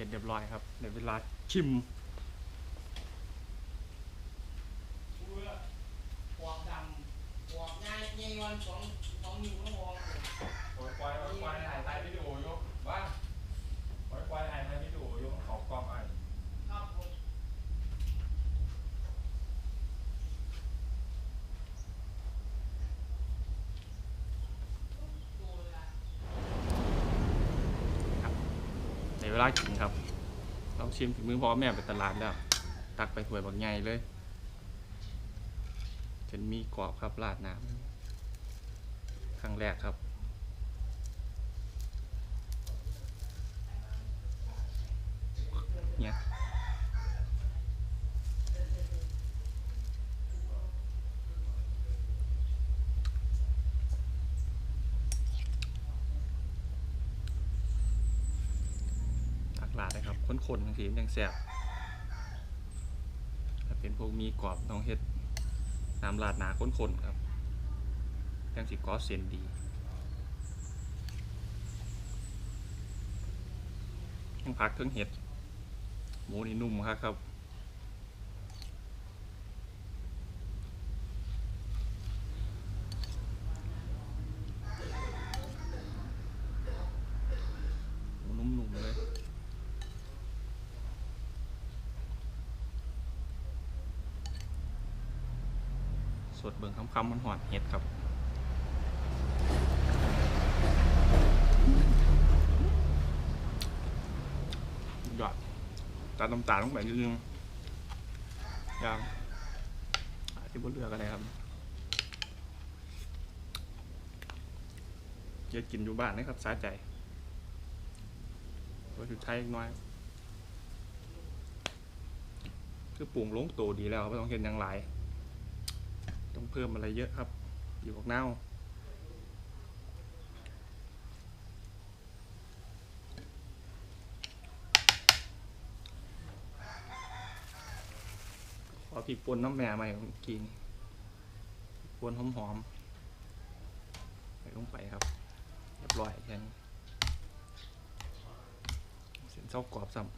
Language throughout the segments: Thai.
สร็จเรียบร้อยครับในเวลาชิมปวกดำปวกง่ายง่ายวันสองสองนิ้วก็มองปล่อยปล่อยปล่อยปล่อยถ่ายถ่ายวิดีโออยู่บ้าปล่อยปล่อยถ่ายถ่ายไปดีโออยู่เขากองไอ ครับผม ใน เวลากินครับเราชิมถึงมือพ่อแม่ไปตลาดแล้ว ตักไปถ้วยบักใหญ่เลยจนมีกรอบครับราดน้ำครั้งแรกครับเนี่ย ตักลาดเลยครับข้นๆบางทีมันยังแสบถ้าเป็นพวกมีกรอบต้องเฮ็ดน้ำราดหนาข้นๆครับยังสิกอเซนดีทั้งผักทั้งเห็ดหมูนี่นุ่มครับครับ หมูนุ่มๆเลย สดเบิ่งคำๆมันหอนเห็ดครับยอดตาน้ำตาลลงไปนิดนึงยางอาจะบนเรือกันเลยครับเดี๋ยกินอยู่บ้านนะครับสาใจตัวชุดไทยอีกน้อย คือปรุงลงตัวดีแล้วไม่ต้องเห็นอย่างไร ต้องเพิ่มอะไรเยอะครับอยู่กับเน่าขอพริกป่นน้ำแม่ใหม่ผมกินปนหอมๆใส่ลงไปครับเรียบร้อยแค่นี้เส้นเส้ากรอบซ้ำ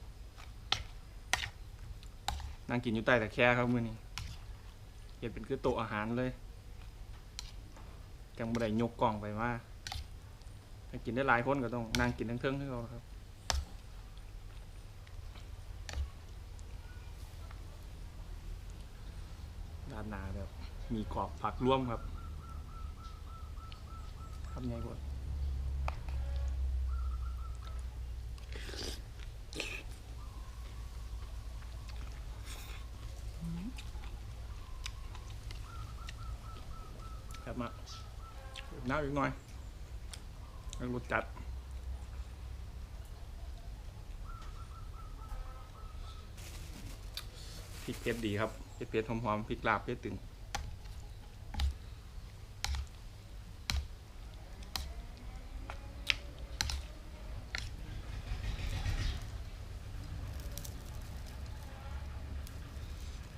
นั่งกินอยู่ใต้แต่แค่ครับมือนี้ เห็นเป็นคือโต๊ะอาหารเลยจังบ่ได้ยกกล่องไปมาถ้ากินได้หลายคนก็ต้องนั่งกินทั้งเทิงให้เราครับด้านหน้าแบบมีกรอบผักร่วมครับทำไงก่อนครับมา น้ำอีกหน่อยรสจัดพริกเผ็ดดีครับเผ็ดเผ็ดหอมๆพริกลาบเผ็ดตึง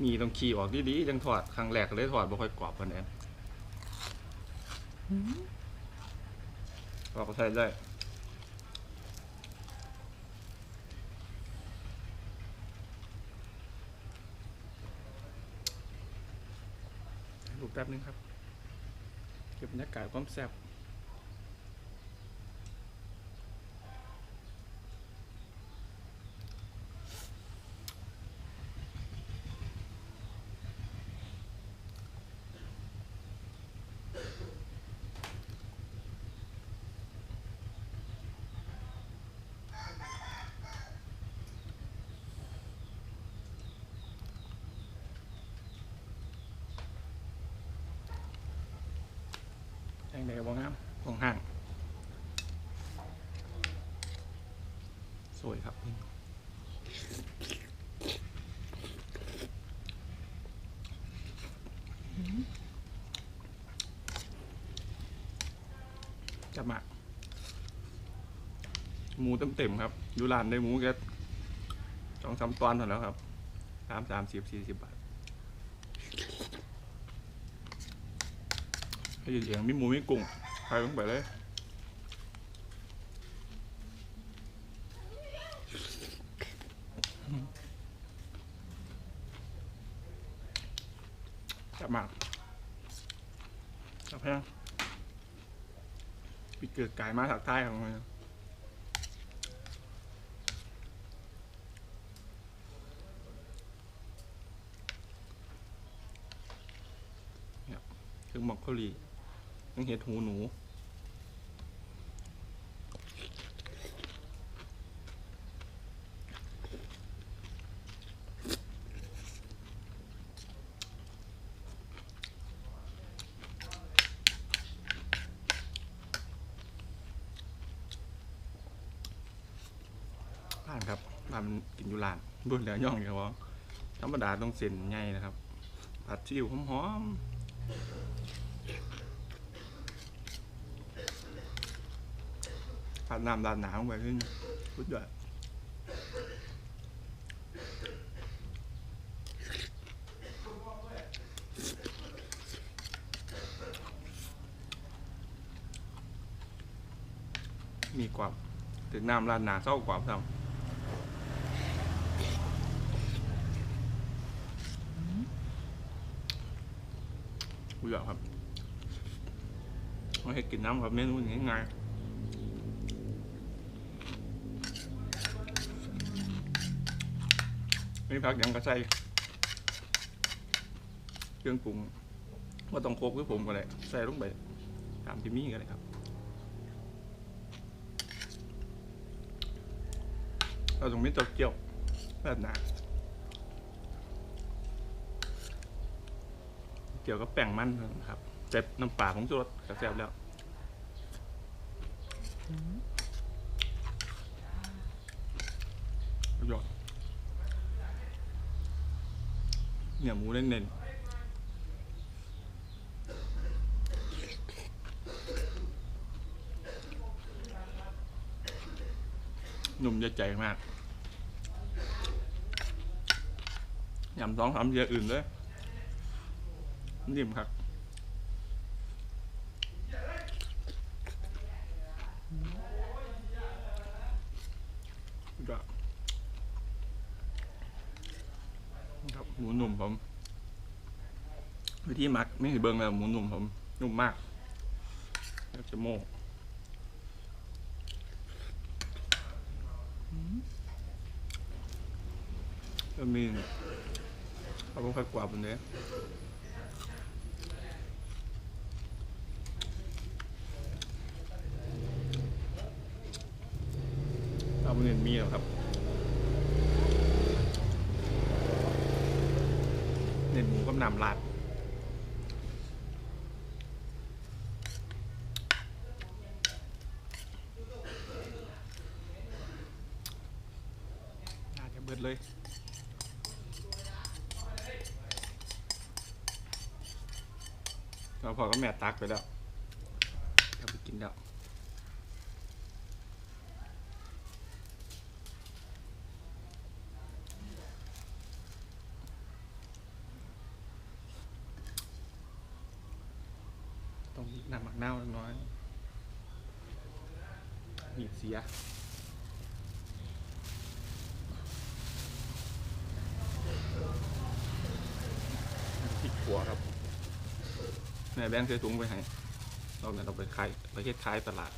มีต้องขี่ออกดีๆจังถอดครั้งแรกเลยถอดบ่ค่อยกรอบปานใด เราก็ใส่ได้รูปแป๊บนึงครับ เก็บบรรยากาศความแซ่บ แห่งใดก็บ่งามของห้าง สวยครับจับมาหมูเต็มๆครับ อยู่ร้านได้หมูแค่สองสามตอนเท่านั้นครับสามสามสิบสี่สิบบาท ได้ยินเสียงมิมูมิกุ้งใครลงไปเลยจับมากจับแพงปีเกิดกายมาถักใต้ของมันถึงมอกโคลี เห็ดหูหนูผ่านครับผ่านกินอยู่ร้านบิ่นแล้วย่องอย่างว่าธรรมดาต้องเส้นใหญ่นะครับผัดซีอิ๊วหอมๆ ผัดน้ำราดหนาวไปขึ้นสุดยอดมีกว่าถึงน้ำราดหนาเศร้ากว่าทำกูอยากครับไม่ให้กินน้ำครับเมนูนี้ง่าย ไม่พักยังกระใส่เครื่องปรุงว่าต้องโคกคือผมก็ได้ใส่ลงไปตามที่มีก็ได้ครับเราต้องมีตัวเกี่ยวแบบหนาเกี่ยวกับแป้งมันนะครับเจ็บน้ำปลาของจุรสกระแซบแล้วยอด เนี่ยหมูเน้นๆหนุ่มจะใจมากยำสองสามเยอะอื่นเลยนิ่มครับก็ ครับหมูหนุ่มผมวิธีหมักไม่เห็นเบิ้งเลยหมูหนุ่มผมนุ่มมากแล้วจะโม่ก็มีเอาพวกผักกวาดบนนี้เอาเงินมีแล้วครับเน้นห มูกับน้ำลาดน่าจะเบิดเลยเราพอก็แม่ตักไปแล้วเอาไปกินแล้ว ต้องนำหมักเน่าเล็กน้อย มีเสีย พริกขัวครับแม่แบงค์เคยถุงไปให้เราเนี่ยเราไปขายไปเฮ็ดขายตลาด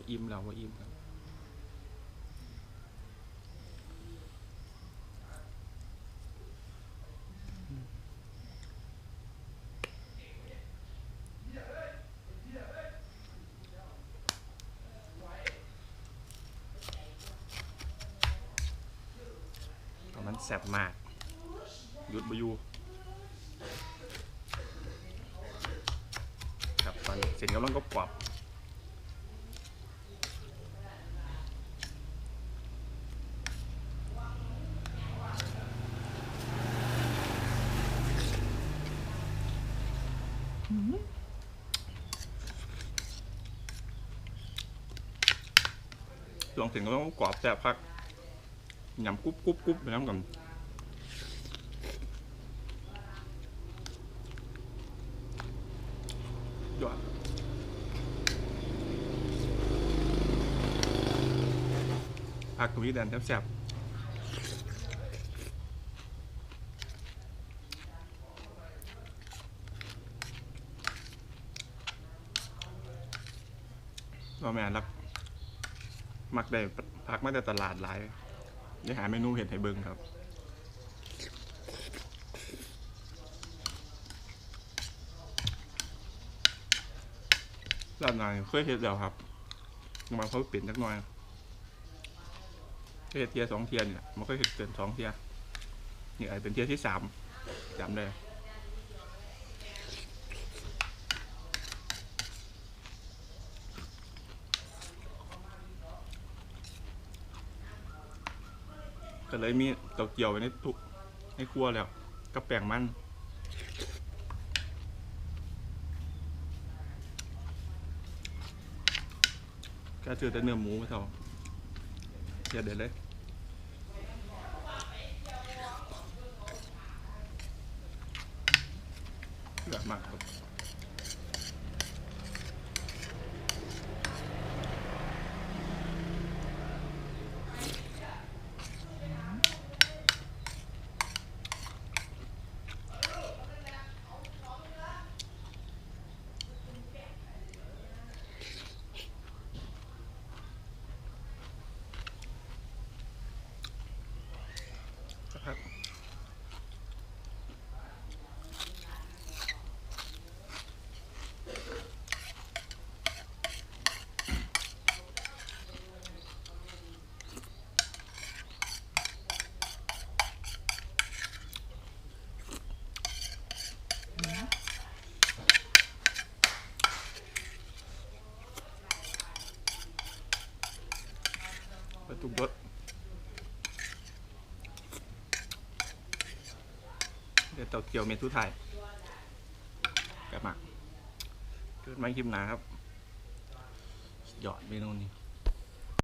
อาจจะอิ่มแล้วว่าอิ่มครับตอนนั้นแสบมากหยุดบอยู่ครับตอนเสร็จกำลังก็กรอบ ช่วงถึงก็ต้องกรอบแซ่บพักยำกรุบกรุบกรุบไปน้ำกันยอดผักตรงนี้แดนแซ่บๆว่าแม่รัก มักได้พักมาแต่ตลาดหลายได้หาเมนูเห็ดให้เบิ่งครับร้านไหนเคยเห็ดแล้วครับมาเขาเปลี่ยนจักหน่อยเคยเห็ดเทียสองเทียเนี่ยมันก็เห็ดเกินสองเทียนี่อเป็นเทียที่สามจำได้ ก็เลยมีเตาเกียวไว้ในทุในครัวแล้วกับแป้งมันก็เจอแต่เนื้อหมูไมาเท่าเดี๋ยวเด็ดเลยเยอะมากครับประตูรถ เกี่ยวเมทุไทยกลับมาเกิดไม่คลิปหนาครับ หยอดเมนูนี้